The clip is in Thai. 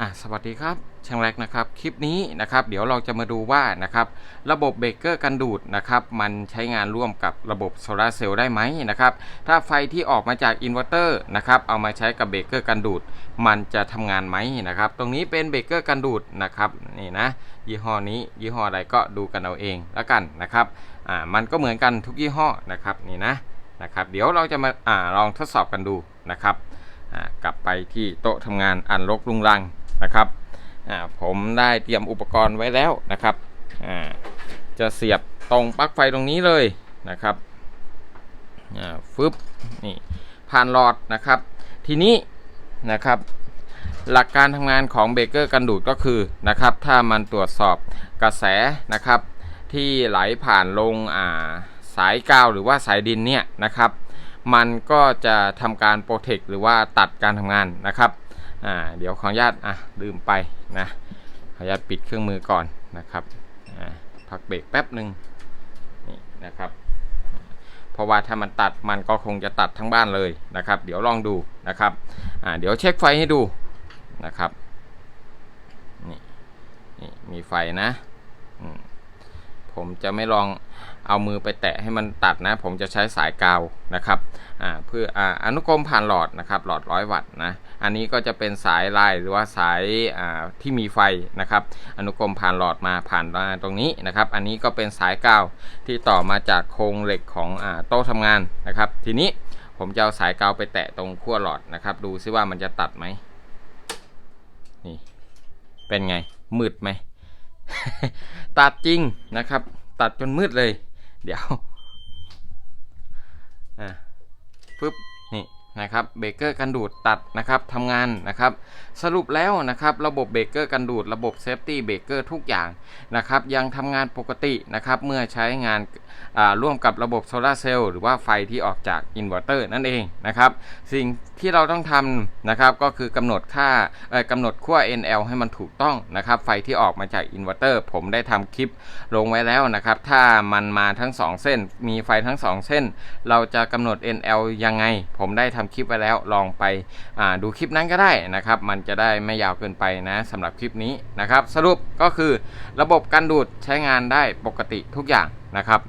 อะสวัสดีครับช่างแรกนะครับคลิปนี้นะครับเดี๋ยวเราจะมาดูว่านะครับระบบเบรกเกอร์กันดูดนะครับมันใช้งานร่วมกับระบบโซลาเซลล์ได้ไหมนะครับถ้าไฟที่ออกมาจากอินเวอร์เตอร์นะครับเอามาใช้กับเบรกเกอร์กันดูด มันจะทำงานไหมนะครับตรงนี้เป็นเบรกเกอร์กันดูดนะครับนี่นะยี่ห้อนี้ยี่ห้ออะไรก็ดูกันเอาเองแล้วกันนะครับอ่ามันก็เหมือนกันทุกยี่ห้อนะครับนี่นะนะครับเดี๋ยวเราจะมาอ่าลองทดสอบกันดูนะครับอ่ากลับไปที่โต๊ะทำงานอันรกรุงรัง นะครับผมได้เตรียมอุปกรณ์ไว้แล้วนะครับจะเสียบตรงปลั๊กไฟตรงนี้เลยนะครับฟึบนี่ผ่านหลอดนะครับ ทีนี้นะครับหลักการทำงานของเบเกอร์กันดูดก็คือนะครับถ้ามันตรวจสอบกระแสนะครับ ที่ไหลผ่านลงอ่าสายกาวหรือว่าสายดินเนี่ยนะครับ มันก็จะทำการโปรเทคหรือว่าตัดการทำงานนะครับ อ่าเดี๋ยวขออนุญาตอะลืมไปนะขออนุญาตปิดเครื่องมือก่อนนะครับอ่าพักเบรกแป๊บหนึ่งนี่นะครับ เพราะว่าถ้ามันตัดมันก็คงจะตัดทั้งบ้านเลยนะครับ เดี๋ยวลองดูนะครับอ่าเดี๋ยวเช็คไฟให้ดูนะครับนี่นี่มีไฟนะอืม ผมจะไม่ลองเอามือไปแตะให้มันตัดนะ ผมจะใช้สายกาวนะครับเพื่ออาอนุกรมผ่านหลอดนะครับ หลอดร้อยวัตต์นะ อันนี้ก็จะเป็นสายลายหรือว่าสายที่มีไฟนะครับ อนุกรมผ่านหลอดมาผ่านมาตรงนี้นะครับ อันนี้ก็เป็นสายกาวที่ต่อมาจากโครงเหล็กของอโต๊ะทำงานนะครับ ทีนี้ผมจะเอาสายกาวไปแตะตรงขั้วหลอดนะครับ ดูซิว่ามันจะตัดไหมนี่เป็นไงมืดไหม ตัดจริงนะครับ ตัดจนมืดเลย เดี๋ยวอะปึ๊บนี่ นะครับเบรกเกอร์กันดูดตัดนะครับทำงานนะครับ สรุปแล้วนะครับ ระบบเบรกเกอร์กันดูดระบบเซฟตี้เบรกเกอร์ทุกอย่างนะครับ ยังทำงานปกตินะครับเมื่อใช้งานร่วมกับระบบโซลาเซลล์หรือว่าไฟที่ออกจากอินเวอร์เตอร์นั่นเองนะครับ สิ่งที่เราต้องทำนะครับก็คือกำหนดค่ากำหนดขั้ว NL ให้มันถูกต้องนะครับ ไฟที่ออกมาจากอินเวอร์เตอร์ผมได้ทำคลิปลงไว้แล้วนะครับ ถ้ามันมาทั้ง 2 เส้น มีไฟทั้ง 2 เส้น เราจะกำหนด NL ยังไง ผมได้ทำคลิปไว้แล้วลองไปดูคลิปนั้นก็ได้นะครับ มันจะได้ไม่ยาวเกินไปนะสำหรับคลิปนี้นะครับ สรุปก็คือระบบการดูดใช้งานได้ปกติทุกอย่างนะครับ